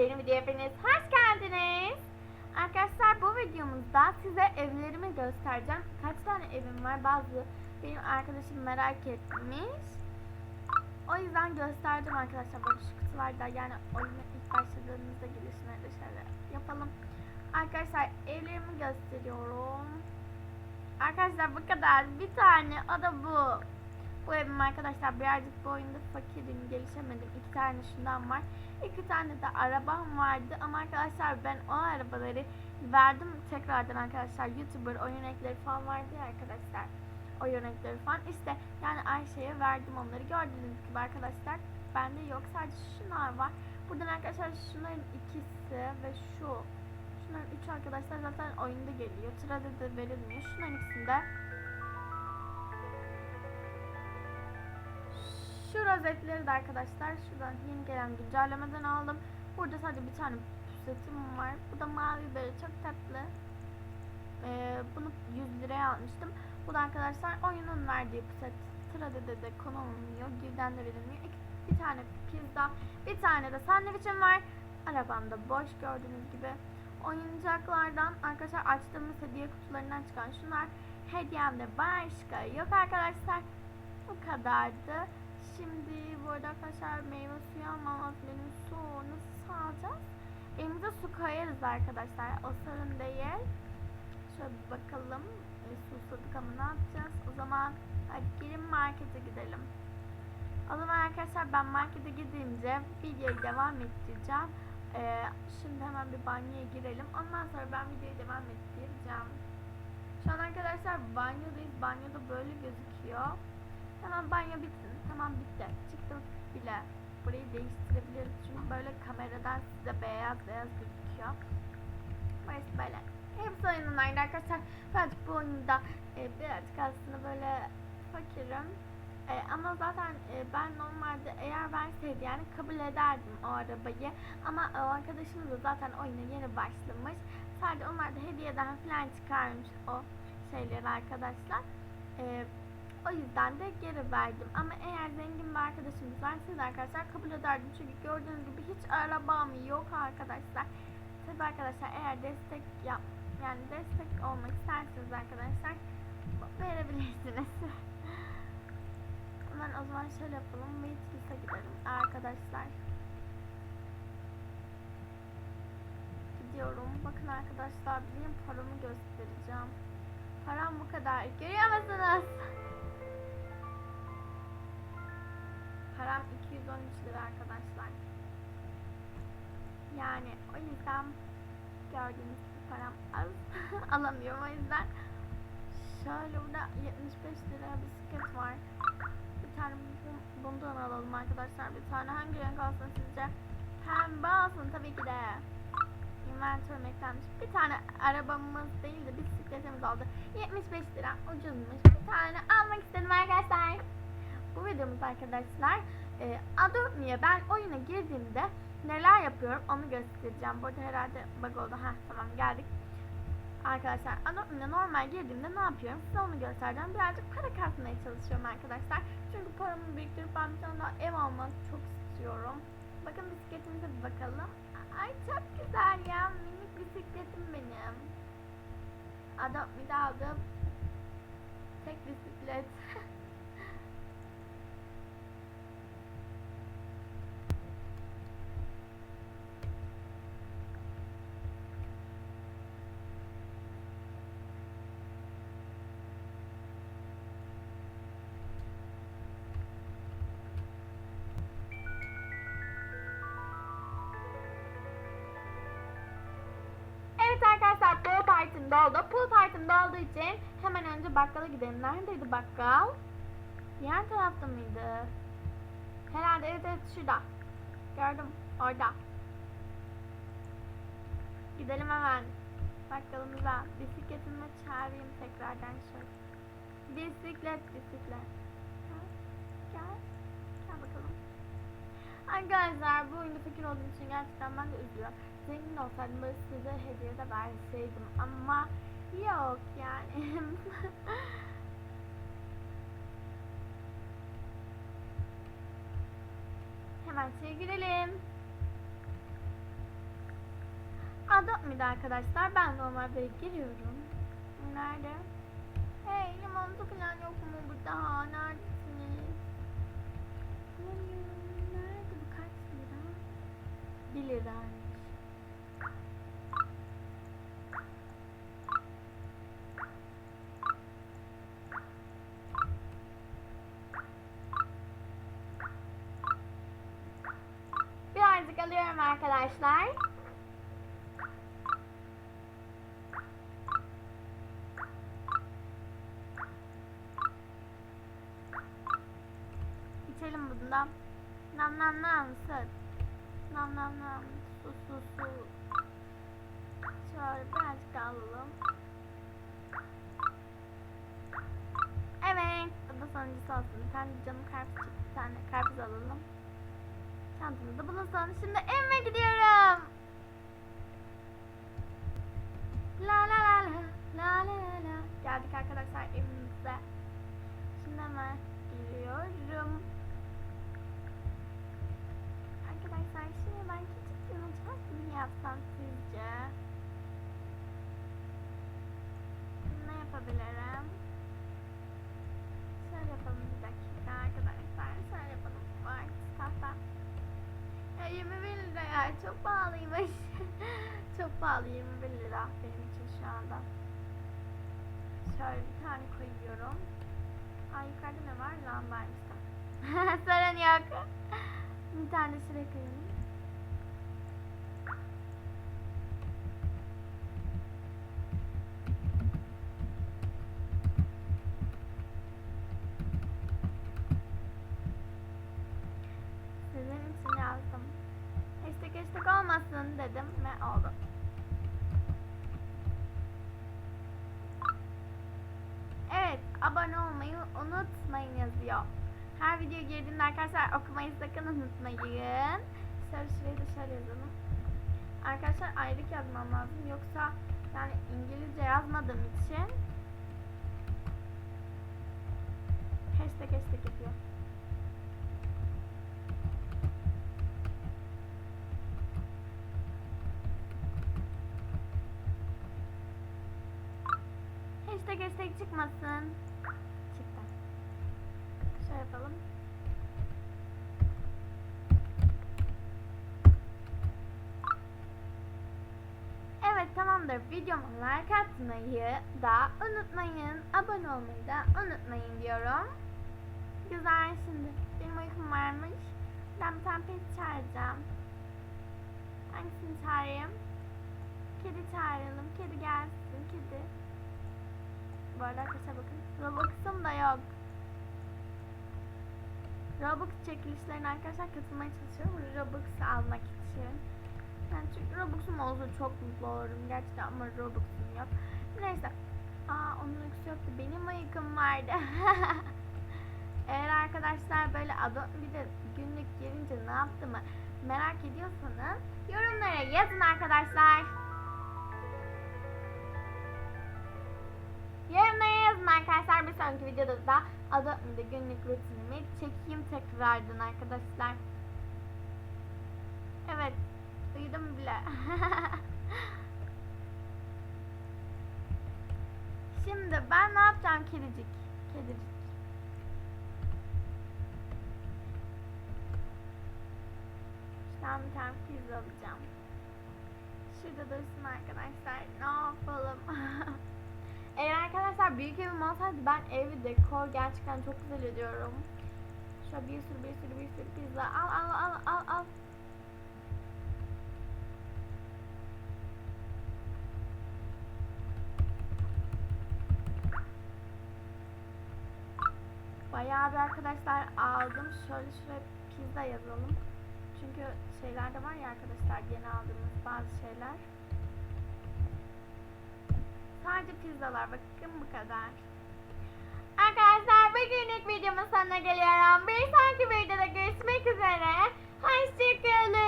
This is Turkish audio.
Yeni video hepiniz hoş geldiniz. Arkadaşlar bu videomuzda size evlerimi göstereceğim. Kaç tane evim var bazı benim arkadaşım merak etmiş. O yüzden gösterdim arkadaşlar böyle şu kutularda yani oyuna ilk başladığımızda girişlerde şöyle yapalım. Arkadaşlar evlerimi gösteriyorum. Arkadaşlar bu kadar. Bir tane o da bu. Bu evim arkadaşlar birazcık bu oyunda fakirim, gelişemedim. İki tane şundan var. İki tane de arabam vardı ama arkadaşlar ben o arabaları verdim tekrardan arkadaşlar. YouTuber oyun ekleri falan vardı ya arkadaşlar. Oyun ekleri falan. İşte yani Ayşe'ye verdim onları. Gördüğünüz gibi arkadaşlar. Bende yok sadece şunlar var. Buradan arkadaşlar şunların ikisi ve şu. Şunların üç arkadaşlar zaten oyunda geliyor. Sırada da verilmiyor. Şunların ikisinde Şu rozetleri de arkadaşlar şuradan yeni gelen güncellemeden aldım. Burada sadece bir tane pusetim var. Bu da mavi böyle çok tatlı. Ee, bunu 100 liraya almıştım. Bu da arkadaşlar oyunun verdiği puset. Trade'de de konulmuyor. Gilden de verilmiyor. Bir tane pizza, bir tane de sandviçim var. Arabamda boş gördüğünüz gibi. Oyuncaklardan arkadaşlar açtığımız hediye kutularından çıkan şunlar. Hediyemde başka yok arkadaşlar. Bu kadardı. Şimdi bu arada arkadaşlar meyve suyu almamız benim su nasıl sağlayacağız? Elimize su koyarız arkadaşlar. O sorun değil. Şöyle bir bakalım. E, susadık ama ne yapacağız? O zaman hadi gelin markete gidelim. O zaman arkadaşlar ben markete gidince videoyu devam ettireceğim. Ee, şimdi hemen bir banyoya girelim. Ondan sonra ben videoyu devam ettireceğim. Şu an arkadaşlar banyodayız. Banyoda böyle gözüküyor. Hemen banyo bitsin. Tamam bitti. Çıktım bile. Burayı değiştirebiliriz. Çünkü böyle kameradan size beyaz beyaz gözüküyor. Burası böyle. Hepsi oyunlarda arkadaşlar. Birazcık bu oyunda e, birazcık aslında böyle fakirim. E, ama zaten e, ben normalde eğer verseydi yani kabul ederdim o arabayı. Ama o arkadaşım da zaten oyuna yeni başlamış. Sadece onlar da hediyeden falan çıkarmış o şeyleri arkadaşlar. E, o yüzden de geri verdim. Ama eğer zengin bir arkadaşımız verseydi arkadaşlar kabul ederdim. Çünkü gördüğünüz gibi hiç arabam yok arkadaşlar. Tabii arkadaşlar eğer destek yap yani destek olmak isterseniz arkadaşlar verebilirsiniz. Hemen o zaman şöyle yapalım. Waitlist'e gidelim arkadaşlar. Gidiyorum. Bakın arkadaşlar benim paramı göstereceğim. Param bu kadar. Görüyor musunuz? Param 213 lira arkadaşlar. Yani o yüzden gördüğünüz gibi param az. Alamıyorum o yüzden. Şöyle burada 75 lira bisiklet var. Bir tane bu- bundan alalım arkadaşlar. Bir tane hangi renk olsun sizce? Pembe olsun tabii ki de. Inventörüm eklenmiş. Bir tane arabamız değil de bisikletimiz oldu. 75 lira ucuzmuş. Bir tane almak istedim arkadaşlar. Bu videomuz arkadaşlar e, Adobe'ye ben oyuna girdiğimde neler yapıyorum onu göstereceğim. Bu arada herhalde bug oldu. Heh tamam geldik. Arkadaşlar Adobe'ye normal girdiğimde ne yapıyorum size onu göstereceğim. Birazcık para kasmaya çalışıyorum arkadaşlar. Çünkü paramı biriktirip ben bir tane daha ev almak çok istiyorum. Bakın bisikletimize bir bakalım. Ay çok güzel ya. Minik bisikletim benim. Adobe'de aldım. Tek bisiklet. doldu. Pool partim dolduğu için hemen önce bakkala gidelim. Neredeydi bakkal? Diğer tarafta mıydı? Herhalde evet evet şurada. Gördüm orada. Gidelim hemen bakkalımıza. Bisikletimi çağırayım tekrardan şöyle. Bisiklet bisiklet. Gel. Gel. Gel bakalım. Arkadaşlar bu oyunda fikir olduğum için gerçekten ben de üzülüyorum. Zengin olsaydım böyle size hediye de verseydim ama yok yani. Hemen şeye girelim. Adopt arkadaşlar. Ben normalde giriyorum. Nerede? Hey limonlu falan yok mu burada? Neredesiniz? Bulamıyorum. 1 liraymış. Birazcık alıyorum arkadaşlar. İçelim bundan. Nam nam nam süt. Nam nam nam su su su. Şöyle birazcık daha alalım. Evet. Bu da sonuncusu olsun. Bir tane canım karpuz çıktı. Bir tane karpuz alalım. Çantamızda bulunsun. Şimdi evime gidiyorum. La la la la. La la la. Geldik arkadaşlar evimize. Şimdi hemen giriyorum. Arkadaşlar şimdi ben küçük bir mutfak mı yapsam sizce? Ne yapabilirim? Şöyle yapalım bir dakika arkadaşlar. Şöyle yapalım. Var tahta. Ya 21 lira ya çok pahalıymış. çok pahalı 21 lira benim için şu anda. Şöyle bir tane koyuyorum. Ay yukarıda ne var? Lambaymış da. Sorun yok. Bir tane de şuraya koyalım. Sizin için yazdım. Hashtag hashtag olmasın dedim ve oldu. Evet, abone olmayı unutmayın yazıyor. Her video girdiğimde arkadaşlar okumayı sakın unutmayın. Şöyle şurayı da yazalım. Arkadaşlar ayrık yazmam lazım. Yoksa yani İngilizce yazmadığım için hashtag hashtag yapıyor. Hashtag hashtag çıkmasın. Yapalım. Evet tamamdır. Videoma like atmayı da unutmayın. Abone olmayı da unutmayın diyorum. Güzel şimdi. Benim uykum varmış. Ben bir tane pet çağıracağım. Hangisini çağırayım? Kedi çağıralım. Kedi gelsin. Kedi. Bu arada arkadaşlar bakın. Robux'um da yok. Robux çekilişlerine arkadaşlar katılmaya çalışıyorum. Robux almak için. Yani çünkü Robux'um olsa çok mutlu olurum gerçekten ama Robux'um yok. Neyse. Aa onun uykusu yoktu. Benim uykum vardı. Eğer arkadaşlar böyle adam bir de günlük girince ne yaptığımı merak ediyorsanız yorumlara yazın arkadaşlar. Yorumlara yazın arkadaşlar. Bir sonraki videoda da Adobe'de günlük rutinimi çekeyim tekrardan arkadaşlar. Evet. Uyudum bile. Şimdi ben ne yapacağım kedicik? Kedicik. Şuradan bir pizza alacağım. Şurada dursun arkadaşlar. Ne yapalım? Eğer arkadaşlar büyük evim olsaydı ben evi dekor gerçekten çok güzel ediyorum. Şöyle bir sürü bir sürü bir sürü pizza. Al al al al al. Bayağı bir arkadaşlar aldım. Şöyle şuraya pizza yazalım. Çünkü şeylerde var ya arkadaşlar yeni aldığımız bazı şeyler. Sadece pizzalar bakın bu kadar. Arkadaşlar bugünlük videomun sonuna geliyorum. Bir sonraki videoda görüşmek üzere. Hoşçakalın.